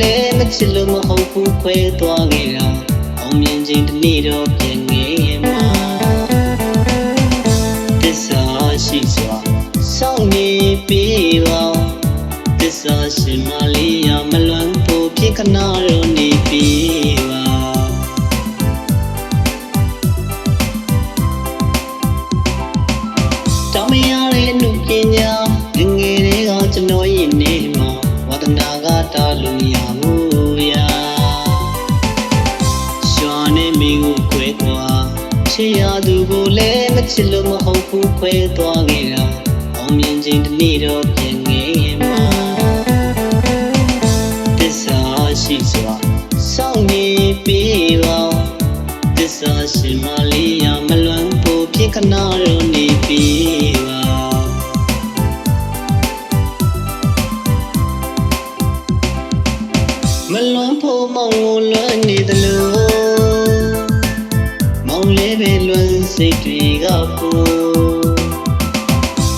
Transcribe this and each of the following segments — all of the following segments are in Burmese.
လည်းမချစ်လို့မဟုတ်ဘူးခွဲသွားခဲ့တာအောင်မြင်ခြင်းတစ်နေ့တော့ပြန်ငယ်မှာသစ္စာရှိစွာစောင့်နေပြီးပါသစ္စာရှင်မလေးရမလွမ်းဖို့ဖြစ်ခဏတော့နေပြီး င်းနေမိကိုခွဲကွာချစ်ရသူကိုလည်းမချစ်လို့မဟုတ်ဘူးခွဲသွားခဲ့တာအောင်မြင်ခြင်းတစ်နေ့တော့ပြန်ငယ်မှာသစ္စာရှိစွာစောင့်နေပြီးပါသစ္စာရှိမလေးရမလွမ်းဖို့ဖြစ်ခဏတော့နေပြီးပါမလွန်ဖို့မောင်ကိုလွမ်းနေ ပဲလွမ်းစိတ်တွေကကို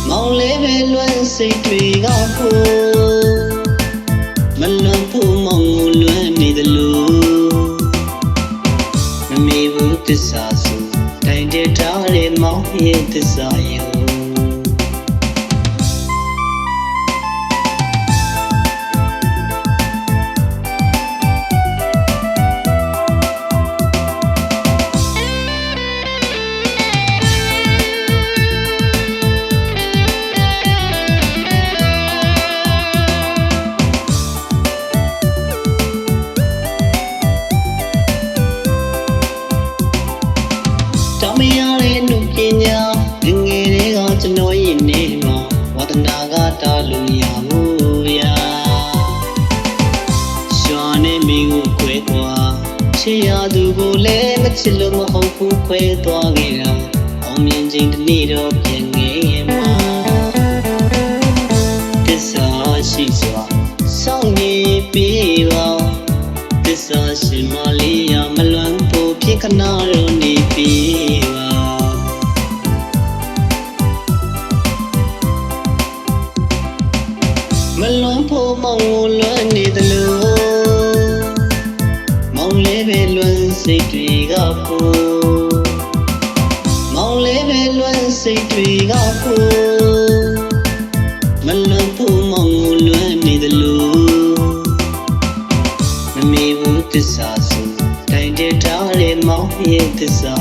မောင်လေးပဲလွမ်းစိတ်တွေကကိုမလွန်ဖို့မောင်ကိုလွမ်းနေသလိုမမေဘူးသစ္စာဆိုတိုင်တဲ့ထားတဲ့မောင်ရဲ့သစ္စာယုံ ခွဲကွာချစ်ရသူကိုလည်းမချစ်လို့မဟုတ်ဘူးခွဲသွားခဲ့တာအောင်မြင်ခြင်းတစ်နေ့တော့ပြန်ငယ်မှာသစ္စာရှိစွာစောင့်နေပြီးပါသစ္စာရှိမလေးရမလွမ်းဖို့ဖြစ်ခဏတော့နေပြီးပါမလွန်ဖို့မောင်ကိုလွမ်း လေးပဲလွမ်းစိတ်တွေကဖို့မောင်လေးပဲလွမ်းစိတ်တွေကဖို့မလွန်ဖို့မောင်ကိုလွမ်းနေသလိုမမေဘူးသစ္စာဆိုတိုင်တဲ့ထားတဲ့မောင်ရဲ့သစ္စာ